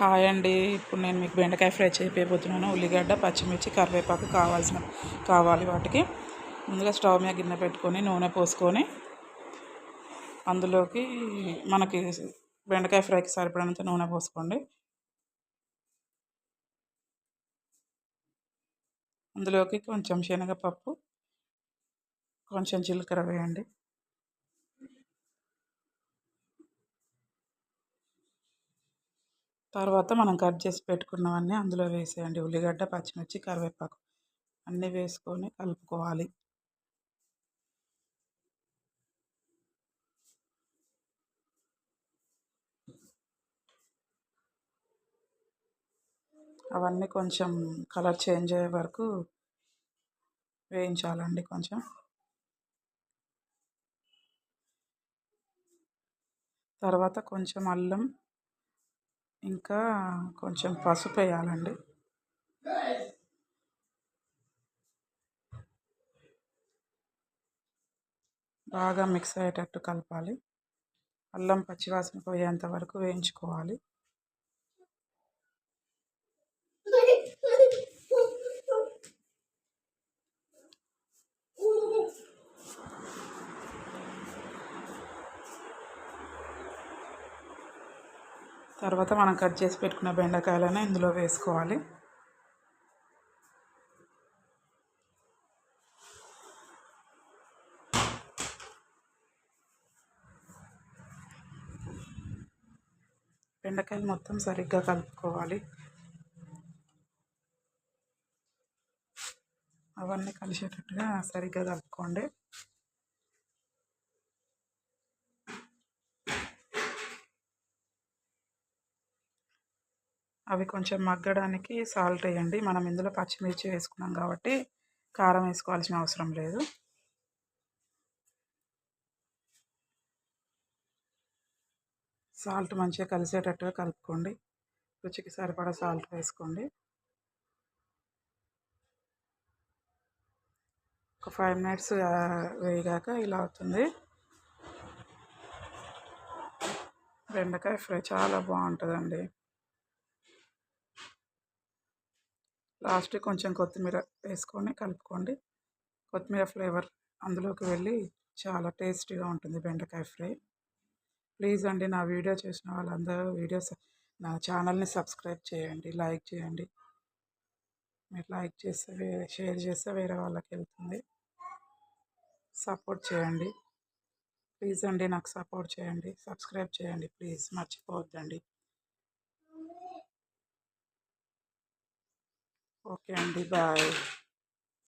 Hi అండి. ఇప్పుడు నేను మీకు బెండకాయ ఫ్రై చేయబోతున్నాను ఉల్లిగడ్డ పచ్చిమిర్చి కరివేపాకు కావాల్సిన కావాలి వాటికి. ముందుగా స్టవ్ మీద గిన్నె పెట్టుకొని నూనె పోసుకొని అందులోకి మనకి బెండకాయ ఫ్రైకి సరిపడినంత నూనె పోసుకోండి. అందులోకి కొంచెం శనగపప్పు కొంచెం జీలకర్ర వేయండి. తర్వాత మనం కట్ చేసి పెట్టుకున్నవన్నీ అందులో వేసేయండి. ఉల్లిగడ్డ పచ్చిమిర్చి కరివేపాకు అన్నీ వేసుకొని కలుపుకోవాలి. అవన్నీ కొంచెం కలర్ చేంజ్ అయ్యే వరకు వేయించాలండి కొంచెం. తర్వాత కొంచెం అల్లం ఇంకా కొంచెం పసుపు వేయాలండి. బాగా మిక్స్ అయ్యేటట్టు కలపాలి. అల్లం పచ్చివాసన పోయేంత వరకు వేయించుకోవాలి. తర్వాత మనం కట్ చేసి పెట్టుకున్న బెండకాయలను ఇందులో వేసుకోవాలి. బెండకాయలు మొత్తం సరిగ్గా కలుపుకోవాలి. అవన్నీ కలిసేటట్టుగా సరిగ్గా కలుపుకోండి. అవి కొంచెం మగ్గడానికి సాల్ట్ వేయండి. మనం ఇందులో పచ్చిమిర్చి వేసుకున్నాం కాబట్టి కారం వేసుకోవాల్సిన అవసరం లేదు. సాల్ట్ మంచిగా కలిసేటట్టుగా కలుపుకోండి. రుచికి సరిపడా సాల్ట్ వేసుకోండి. ఒక ఫైవ్ మినిట్స్ వేయగాక ఇలా అవుతుంది. బెండకాయ ఫ్రై చాలా బాగుంటుందండి. లాస్ట్ కొంచెం కొత్తిమీర వేసుకొని కలుపుకోండి. కొత్తిమీర ఫ్లేవర్ అందులోకి వెళ్ళి చాలా టేస్టీగా ఉంటుంది బెండకాయ ఫ్రై. ప్లీజ్ అండి నా వీడియో చూసిన వాళ్ళందరూ వీడియోస్ నా ఛానల్ని సబ్స్క్రైబ్ చేయండి లైక్ చేయండి. మీరు లైక్ చేస్తే షేర్ చేస్తే వేరే వాళ్ళకి వెళ్తుంది. సపోర్ట్ చేయండి. ప్లీజ్ అండి నాకు సపోర్ట్ చేయండి. సబ్స్క్రైబ్ చేయండి. ప్లీజ్ మర్చిపోవద్దండి. ఓకే అండి బాయ్